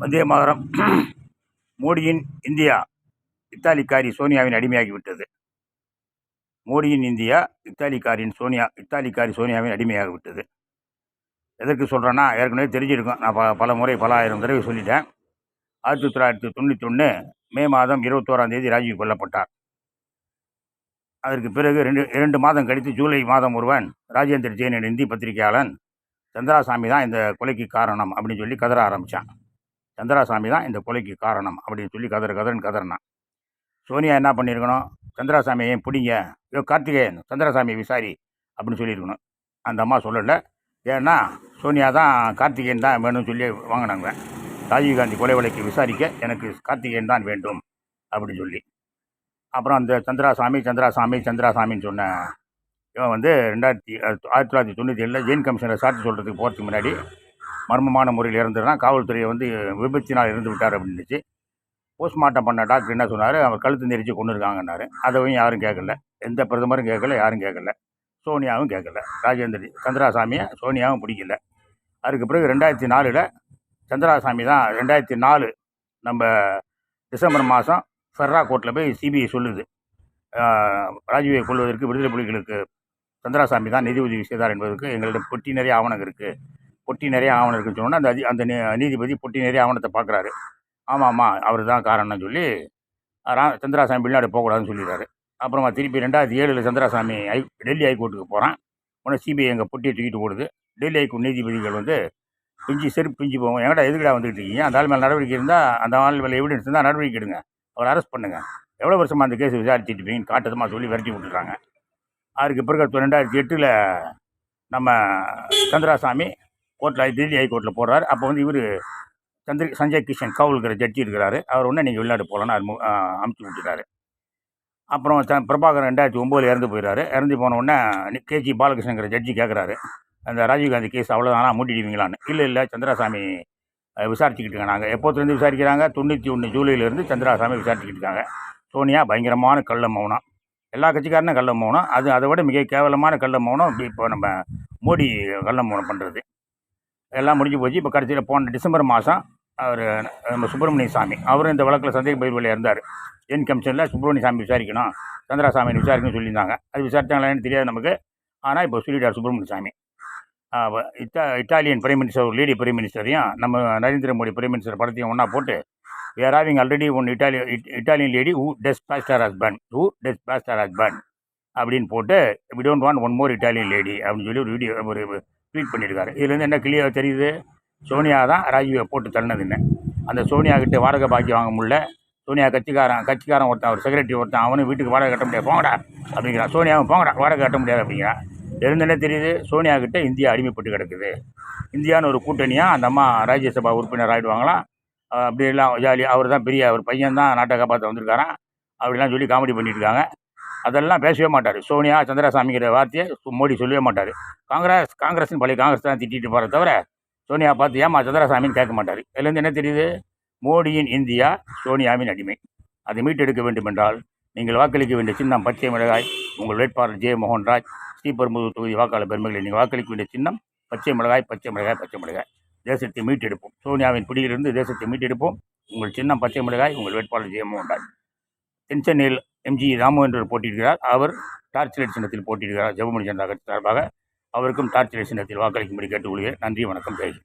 வந்தே மாதரம். மோடியின் இந்தியா இத்தாலிக்காரி சோனியாவின் அடிமையாகிவிட்டது. மோடியின் இந்தியா இத்தாலிக்காரின் சோனியா இத்தாலிக்காரி சோனியாவின் அடிமையாகிவிட்டது. எதற்கு சொல்கிறேன்னா ஏற்கனவே தெரிஞ்சிருக்கும். நான் ப பல முறை பல ஆயிரம் தடவை சொல்லிட்டேன். ஆயிரத்தி தொள்ளாயிரத்தி தொண்ணூற்றி ஒன்று மே மாதம் இருபத்தோராம் தேதி ராஜீவ் கொல்லப்பட்டார். அதற்கு பிறகு ரெண்டு இரண்டு மாதம் கழித்து ஜூலை மாதம் ஒருவன் ராஜேந்திர ஜெயின் இந்தி பத்திரிகையாளன் சந்திராசாமி தான் இந்த கொலைக்கு காரணம் அப்படின்னு சொல்லி கதற ஆரம்பித்தான் சந்திராசாமி தான் இந்த கொலைக்கு காரணம் அப்படின்னு சொல்லி கதற கதறன் கதறினான். சோனியா என்ன பண்ணியிருக்கணும் சந்திராசாமியை பிடிங்க. ஐயோ கார்த்திகேயன் சந்திரசாமி விசாரி அப்படின்னு சொல்லியிருக்கணும். அந்த அம்மா சொல்லலை. ஏன்னா சோனியா தான் கார்த்திகேயன் தான் வேணும்னு சொல்லி வாங்கினாங்க. ராஜீவ்காந்தி கொலை வழக்கை விசாரிக்க எனக்கு கார்த்திகேயன் தான் வேண்டும் அப்படின்னு சொல்லி. அப்புறம் அந்த சந்திராசாமி சந்திராசாமி சந்திராசாமின்னு சொன்ன இவன் வந்து ரெண்டாயிரத்தி ஆயிரத்தி தொள்ளாயிரத்தி தொண்ணூற்றி ஏழில் ஜெயின் கமிஷனில் சாட்சி சொல்கிறதுக்கு போகிறதுக்கு முன்னாடி மர்மமான முறையில் இறந்துடுறான் காவல்துறையை வந்து விபத்தினால் இறந்து விட்டார் அப்படின்னுச்சு. போஸ்ட்மார்ட்டம் பண்ண டாக்டர் என்ன சொன்னார்? அவர் கழுத்து நெரிச்சு கொண்டு இருக்காங்கன்னாரு. அதையும் யாரும் கேட்கல. எந்த பிரதமரும் கேட்கல யாரும் கேட்கல. சோனியாவும் கேட்கல. ராஜேந்திர சந்திராசாமியை சோனியாவும் பிடிக்கல. அதுக்கு பிறகு ரெண்டாயிரத்தி நாலில் சந்திராசாமி தான் ரெண்டாயிரத்தி நாலு நம்ம டிசம்பர் மாதம் ஃபெர்ரா கோர்ட்டில் போய் சிபிஐ சொல்லுது. ராஜீவை கொள்வதற்கு விடுதலை புலிகளுக்கு சந்திராசாமி தான் நிதி உதவி செய்தார் என்பதற்கு எங்களிடம் பொட்டி நிறைய ஆவணம் இருக்குது பொட்டி நிறைய ஆவணம் இருக்குன்னு சொன்னோன்னா அந்த அந்த நீதிபதி பொட்டி நிறைய ஆவணத்தை பார்க்குறாரு. ஆமாம் ஆமாம் அவர் தான் காரணம்னு சொல்லி ரா சந்திராசாமி வெளிநாடு போகக்கூடாதுன்னு சொல்லிடுறாரு. அப்புறமா திருப்பி ரெண்டாயிரத்தி ஏழில் சந்திராசாமி ஐ டெல்லி ஹைகோர்ட்டுக்கு போகிறான் உடனே சிபிஐ எங்கள் பொட்டியை தூக்கிட்டு போடுது டெல்லி ஹைகோர்ட் நீதிபதிகள் வந்து பிஞ்சு செருப்பு பிஞ்சு போவோம் எங்கடா எதுக்கடா வந்துட்டு இருக்கீங்க? அந்த ஆள் மேலே நடவடிக்கை இருந்தால் அந்த ஆள் மேலே எவிடன்ஸ் இருந்தால் நடவடிக்கை எடுங்க. அவர் அரெஸ்ட் பண்ணுங்கள் எவ்வளோ வருஷமாக அந்த கேஸ் விசாரிச்சுட்டு இருப்பீங்கன்னு காட்டதமாக சொல்லி விரட்டி விட்டுறாங்க. அதுக்கு பிறகு ரெண்டாயிரத்தி எட்டில் நம்ம சந்திராசாமி கோர்ட்டில் டெல்லி ஹைகோர்ட்டில் போடுறாரு அப்போ வந்து இவர் சந்திர சஞ்சய் கிஷன் கவுல்கிற ஜட்ஜி இருக்கிறாரு. அவர் ஒன்று நீங்கள் வெளிநாடு போகலான்னு அது அமுச்சு விட்டுறாரு அப்புறம் ச பிரபாகரன் ரெண்டாயிரத்தி ஒம்போதில் இறந்து போயிடறாரு இறந்து போன உடனே கேஜி பாலகிருஷ்ணங்கிற ஜட்ஜி கேட்குறாரு அந்த ராஜீவ்காந்தி கேஸ் அவ்வளோதானா மூட்டிடுவீங்களான்னு இல்லை இல்லை சந்திராசாமி விசாரிச்சுக்கிட்டு இருக்காங்க. நாங்கள் எப்போத்துலேருந்து விசாரிக்கிறாங்க? தொண்ணூற்றி ஒன்று ஜூலையிலேருந்து சந்திராசாமி விசாரிச்சுக்கிட்டு இருக்காங்க. சோனியா பயங்கரமான கள்ள மௌனம். எல்லா கட்சிக்காரனும் கள்ள மௌனம். அது அதை விட மிக கேவலமான கள்ள மௌனம் இப்போ நம்ம மோடி கள்ள மௌனம் பண்ணுறது எல்லாம் முடிஞ்சு போச்சு. இப்போ கடைசியில் போன டிசம்பர் மாதம் அவர் நம்ம சுப்பிரமணிய சாமி அவரும் இந்த வழக்கில் சந்தேக பயிர்வில் இருந்தார். என் கமிஷனில் சுப்பிரமணிய சாமி விசாரிக்கணும் சந்திராசாமி விசாரிக்கணும்னு சொல்லியிருந்தாங்க. அது விசாரித்தாங்களான்னு தெரியாது நமக்கு. ஆனால் இப்போ சொல்லிட்டார் சுப்பிரமணிய சாமி. இட்டா இட்டாலியன் பிரைம் மினிஸ்டர் ஒரு லேடி பிரைம் மினிஸ்டரையும் நம்ம நரேந்திர மோடி பிரைம் மினிஸ்டர் படத்தையும் ஒன்றா போட்டு where having already one Italy Italian lady who does pastor husband who does pastor husband அப்படின்னு போட்டு we don't want one more Italian lady அப்படின்னு சொல்லி ஒரு வீடியோ ஒரு ட்வீட் பண்ணியிருக்காரு இதுலேருந்து என்ன கிளியாக தெரியுது? சோனியா தான் ராஜீவை போட்டு தள்ளினதுன்னு. அந்த சோனியா கிட்டே வாடகை பாக்கி வாங்க முடியல. சோனியா கட்சிக்காரன் கட்சிக்காரன் ஒருத்தன் அவர் செக்ரட்டரி ஒருத்தன் அவனும் வீட்டுக்கு வாடகை கட்ட முடியாது. போங்கடா அப்படிங்கிறான் சோனியாவும் போங்கடா வாடகை கட்ட முடியாது அப்படிங்கிறான் என்ன தெரியுது? சோனியா கிட்ட இந்தியா அடிமைப்பட்டு கிடக்குது. இந்தியான்னு ஒரு கூட்டணியாக அந்த அம்மா ராஜ்யசபா உறுப்பினர் ஆகிடுவாங்களாம் அப்படிலாம் ஜாலி. அவர் தான் பெரிய அவர் பையன் தான் நாட்டை காப்பாற்ற வந்திருக்காரான் அப்படிலாம் சொல்லி காமெடி பண்ணிட்டு இருக்காங்க. அதெல்லாம் பேசவே மாட்டார். சோனியா சந்திரசாமிங்கிற வார்த்தையை மோடி சொல்லவே மாட்டார். காங்கிரஸ் காங்கிரஸ்னு பழைய காங்கிரஸ் தான் திட்டிட்டு போகிற தவிர சோனியா பார்த்து ஏமா சந்திரசாமின்னு கேட்க மாட்டார். இதுலேருந்து என்ன தெரியுது? மோடியின் இந்தியா சோனியாவின் அடிமை. அதை மீட்டெடுக்க வேண்டும் என்றால் நீங்கள் வாக்களிக்க வேண்டிய சின்னம் பச்சை மிளகாய் உங்கள் வேட்பாளர் ஜெய மோகன்ராஜ் ஸ்ரீபெரும்புதூர் தொகுதி வாக்காளர் பெருமைகளை நீங்கள் வாக்களிக்க வேண்டிய சின்னம் பச்சை மிளகாய் பச்சை மிளகாய் பச்சை மிளகாய். தேசத்தை மீட்டெடுப்போம். சோனியாவின் பிடியிலிருந்து தேசத்தை மீட்டெடுப்போம். உங்கள் சின்னம் பச்சை மிளகாய் உங்கள் வேட்பாளர் ஜெய மோகன்ராஜ். தென்சென்னையில் எம்ஜி ராமு என்று போட்டியிடுகிறார். அவர் டார்ச் லைட் சின்னத்தில் போட்டியிடுகிறார். ஜெபமணி ஜனதா கட்சி சார்பாக அவருக்கும் டார்ச் லைட் சின்னத்தில் வாக்களிக்கும்படி கேட்டுக்கொள்கிறேன். நன்றி வணக்கம். ஜெய்